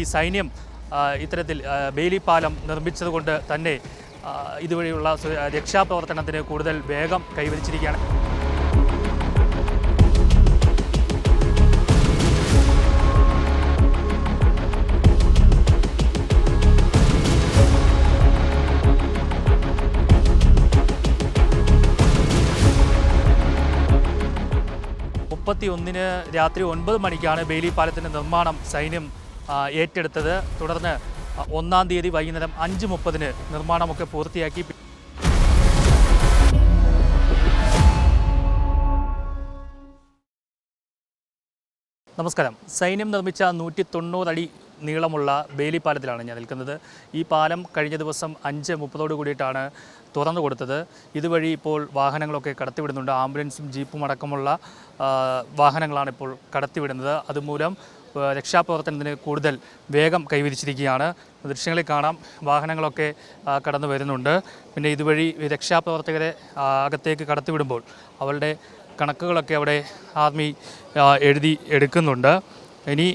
ഈ സൈന്യം ഇത്തരത്തിൽ ബേലി പാലം നിർമ്മിച്ചതുകൊണ്ട് തന്നെ ഇതുവഴിയുള്ള രക്ഷാപ്രവർത്തനത്തിന് കൂടുതൽ വേഗം കൈവരിച്ചിരിക്കുകയാണ്. മുപ്പത്തി ഒന്നിന് രാത്രി ഒൻപത് മണിക്കാണ് ബെയിലി പാലത്തിന്റെ നിർമ്മാണം സൈന്യം ഏറ്റെടുത്തത്. തുടർന്ന് ഒന്നാം തീയതി വൈകുന്നേരം അഞ്ച് മുപ്പതിന് നിർമ്മാണമൊക്കെ പൂർത്തിയാക്കി. നമസ്കാരം. സൈന്യം നിർമ്മിച്ച നൂറ്റി തൊണ്ണൂറടി നീളമുള്ള ബേലി പാലത്തിലാണ് ഞാൻ നിൽക്കുന്നത്. ഈ പാലം കഴിഞ്ഞ ദിവസം അഞ്ച് മുപ്പതോട് കൂടിയിട്ടാണ് തുറന്നു കൊടുത്തത്. ഇതുവഴി ഇപ്പോൾ വാഹനങ്ങളൊക്കെ കടത്തിവിടുന്നുണ്ട്. ആംബുലൻസും ജീപ്പും അടക്കമുള്ള വാഹനങ്ങളാണ് ഇപ്പോൾ കടത്തിവിടുന്നത്. അതുമൂലം രക്ഷാപ്രവർത്തനത്തിന് കൂടുതൽ വേഗം കൈവരിച്ചിരിക്കുകയാണ്. ദൃശ്യങ്ങളിൽ കാണാം വാഹനങ്ങളൊക്കെ കടന്നു വരുന്നുണ്ട്. പിന്നെ ഇതുവഴി രക്ഷാപ്രവർത്തകരെ അകത്തേക്ക് കടത്തിവിടുമ്പോൾ അവരുടെ കണക്കുകളൊക്കെ അവിടെ ആർമി എഴുതി എടുക്കുന്നുണ്ട്. ഇനി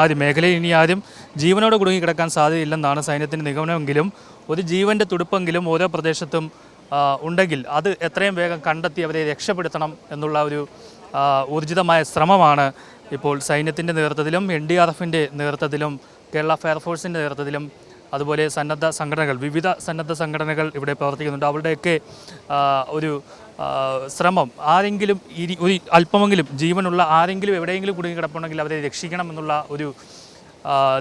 ആദ്യം മേഖലയിൽ ഇനി ആദ്യം ജീവനോട് കുടുങ്ങി കിടക്കാൻ സാധ്യതയില്ലെന്നാണ് സൈന്യത്തിന്റെ നിഗമനമെങ്കിലും ഒരു ജീവന്റെ തുടുപ്പെങ്കിലും ഓരോ പ്രദേശത്തും ഉണ്ടെങ്കിൽ അത് എത്രയും വേഗം കണ്ടെത്തി അവരെ രക്ഷപ്പെടുത്തണം എന്നുള്ള ഒരു ഊർജിതമായ ശ്രമമാണ് ഇപ്പോൾ സൈന്യത്തിന്റെ നേതൃത്വത്തിലും എൻ ഡി ആർ എഫിന്റെ നേതൃത്വത്തിലും കേരള ഫയർഫോഴ്സിന്റെ നേതൃത്വത്തിലും അതുപോലെ സന്നദ്ധ സംഘടനകൾ വിവിധ സന്നദ്ധ സംഘടനകൾ ഇവിടെ പ്രവർത്തിക്കുന്നുണ്ട്. അവരുടെയൊക്കെ ഒരു ശ്രമം. ആരെങ്കിലും ഇരി ഒരു അല്പമെങ്കിലും ജീവനുള്ള ആരെങ്കിലും എവിടെയെങ്കിലും കുടുങ്ങി കിടപ്പുണ്ടെങ്കിൽ അവരെ രക്ഷിക്കണം എന്നുള്ള ഒരു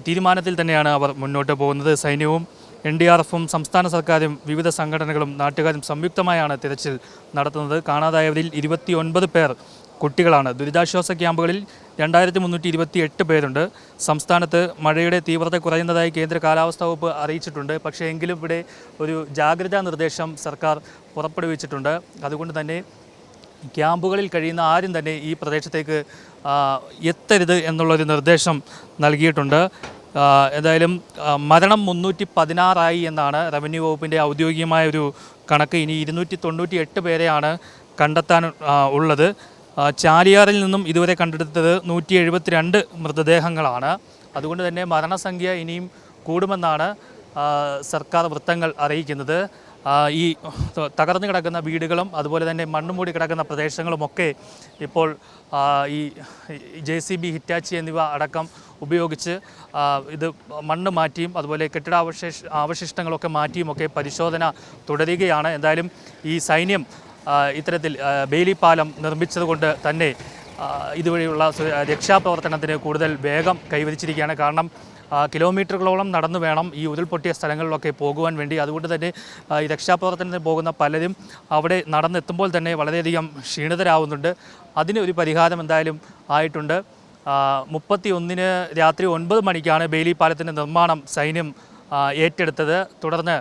തീരുമാനത്തിൽ തന്നെയാണ് അവർ മുന്നോട്ട് പോകുന്നത്. സൈന്യവും എൻ ഡി ആർ എഫും സംസ്ഥാന സർക്കാരും വിവിധ സംഘടനകളും നാട്ടുകാരും സംയുക്തമായാണ് തിരച്ചിൽ നടത്തുന്നത്. കാണാതായവരിൽ ഇരുപത്തി ഒൻപത് പേർ കുട്ടികളാണ്. ദുരിതാശ്വാസ ക്യാമ്പുകളിൽ രണ്ടായിരത്തി മുന്നൂറ്റി ഇരുപത്തി എട്ട് പേരുണ്ട്. സംസ്ഥാനത്ത് മഴയുടെ തീവ്രത കുറയുന്നതായി കേന്ദ്ര കാലാവസ്ഥാ വകുപ്പ് അറിയിച്ചിട്ടുണ്ട്. പക്ഷേ എങ്കിലും ഇവിടെ ഒരു ജാഗ്രതാ നിർദ്ദേശം സർക്കാർ പുറപ്പെടുവിച്ചിട്ടുണ്ട്. അതുകൊണ്ട് തന്നെ ക്യാമ്പുകളിൽ കഴിയുന്ന ആരും തന്നെ ഈ പ്രദേശത്തേക്ക് എത്തരുത് എന്നുള്ളൊരു നിർദ്ദേശം നൽകിയിട്ടുണ്ട്. എന്തായാലും മരണം മുന്നൂറ്റി പതിനാറായി എന്നാണ് റവന്യൂ വകുപ്പിന്റെ ഔദ്യോഗികമായ ഒരു കണക്ക്. ഇനി ഇരുന്നൂറ്റി തൊണ്ണൂറ്റി എട്ട് പേരെയാണ് കണ്ടെത്താൻ ഉള്ളത്. ചാലിയാറിൽ നിന്നും ഇതുവരെ കണ്ടെടുത്തത് നൂറ്റി എഴുപത്തിരണ്ട് മൃതദേഹങ്ങളാണ്. അതുകൊണ്ട് തന്നെ മരണസംഖ്യ ഇനിയും കൂടുമെന്നാണ് സർക്കാർ വൃത്തങ്ങൾ അറിയിക്കുന്നത്. ഈ തകർന്നു കിടക്കുന്ന വീടുകളും അതുപോലെ തന്നെ മണ്ണുമൂടി കിടക്കുന്ന പ്രദേശങ്ങളുമൊക്കെ ഇപ്പോൾ ഈ ജെ സി ബി ഹിറ്റാച്ചി എന്നിവ അടക്കം ഉപയോഗിച്ച് ഇത് മണ്ണ് മാറ്റിയും അതുപോലെ കെട്ടിടാവശേഷ അവശിഷ്ടങ്ങളൊക്കെ മാറ്റിയുമൊക്കെ പരിശോധന തുടരുകയാണ്. എന്തായാലും ഈ സൈന്യം ഇത്തരത്തിൽ ബെയിലി പാലം നിർമ്മിച്ചതുകൊണ്ട് തന്നെ ഇതുവഴിയുള്ള രക്ഷാപ്രവർത്തനത്തിന് കൂടുതൽ വേഗം കൈവരിച്ചിരിക്കുകയാണ്. കാരണം കിലോമീറ്ററുകളോളം നടന്നു വേണം ഈ ഉരുൾപൊട്ടിയ സ്ഥലങ്ങളിലൊക്കെ പോകുവാൻ വേണ്ടി. അതുകൊണ്ട് തന്നെ ഈ രക്ഷാപ്രവർത്തനത്തിന് പോകുന്ന പലരും അവിടെ നടന്നെത്തുമ്പോൾ തന്നെ വളരെയധികം ക്ഷീണിതരാകുന്നുണ്ട് അതിന് ഒരു പരിഹാരം എന്തായാലും ആയിട്ടുണ്ട്. മുപ്പത്തി ഒന്നിന് രാത്രി ഒൻപത് മണിക്കാണ് ബെയിലി പാലത്തിന്റെ നിർമ്മാണം സൈന്യം ഏറ്റെടുത്തത്. തുടർന്ന്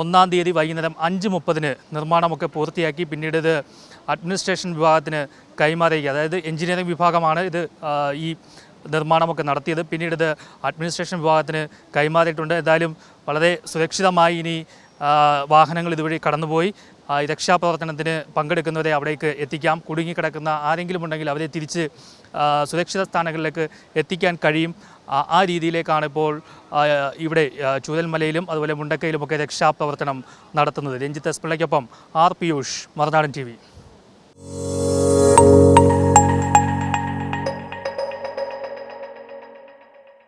ഒന്നാം തീയതി വൈകുന്നേരം അഞ്ച് മുപ്പതിന് നിർമ്മാണമൊക്കെ പൂർത്തിയാക്കി പിന്നീട് ഇത് അഡ്മിനിസ്ട്രേഷൻ വിഭാഗത്തിന് കൈമാറുക അതായത് എഞ്ചിനീയറിംഗ് വിഭാഗമാണ് ഇത് ഈ നിർമ്മാണമൊക്കെ നടത്തിയത്. പിന്നീട് ഇത് അഡ്മിനിസ്ട്രേഷൻ വിഭാഗത്തിന് കൈമാറിയിട്ടുണ്ട്. എന്തായാലും വളരെ സുരക്ഷിതമായി ഇനി വാഹനങ്ങൾ ഇതുവഴി കടന്നുപോയി. രക്ഷാപ്രവർത്തനത്തിന് പങ്കെടുക്കുന്നവരെ അവിടേക്ക് എത്തിക്കാം. കുടുങ്ങിക്കിടക്കുന്ന ആരെങ്കിലും ഉണ്ടെങ്കിൽ അവരെ തിരിച്ച് സുരക്ഷിത സ്ഥാനങ്ങളിലേക്ക് എത്തിക്കാൻ കഴിയും. ആ- രീതിയിലേക്കാണ് ഇപ്പോൾ ഇവിടെ ചൂരൽമലയിലും അതുപോലെ മുണ്ടക്കയിലുമൊക്കെ രക്ഷാപ്രവർത്തനം നടത്തുന്നത്. രഞ്ജിത്ത് എസ് പിള്ളയ്ക്കൊപ്പം ആർ പിയൂഷ് മറുനാടൻ ടി